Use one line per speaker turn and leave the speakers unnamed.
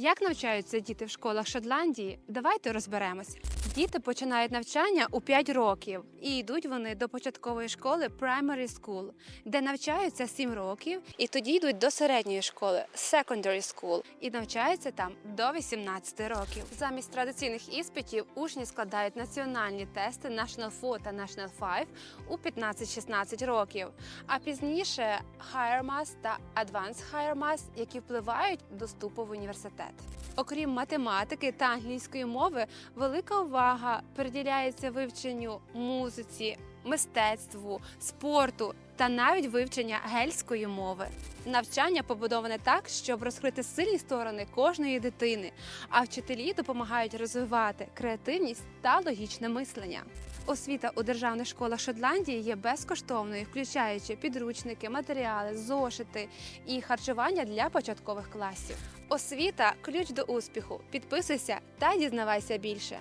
Як навчаються діти в школах Шотландії? Давайте розберемось. Діти починають навчання у 5 років і йдуть вони до початкової школи Primary School, де навчаються 7 років, і тоді йдуть до середньої школи Secondary School і навчаються там до 18 років. Замість традиційних іспитів учні складають національні тести National 4 та National 5 у 15-16 років, а пізніше Higher Maths та Advanced Higher Maths, які впливають до вступу в університет. Окрім математики та англійської мови, велика увага приділяється вивченню музиці, мистецтву, спорту та навіть вивчення гельської мови. Навчання побудоване так, щоб розкрити сильні сторони кожної дитини, а вчителі допомагають розвивати креативність та логічне мислення. Освіта у державних школах Шотландії є безкоштовною, включаючи підручники, матеріали, зошити і харчування для початкових класів. Освіта ключ до успіху. Підписуйся та дізнавайся більше.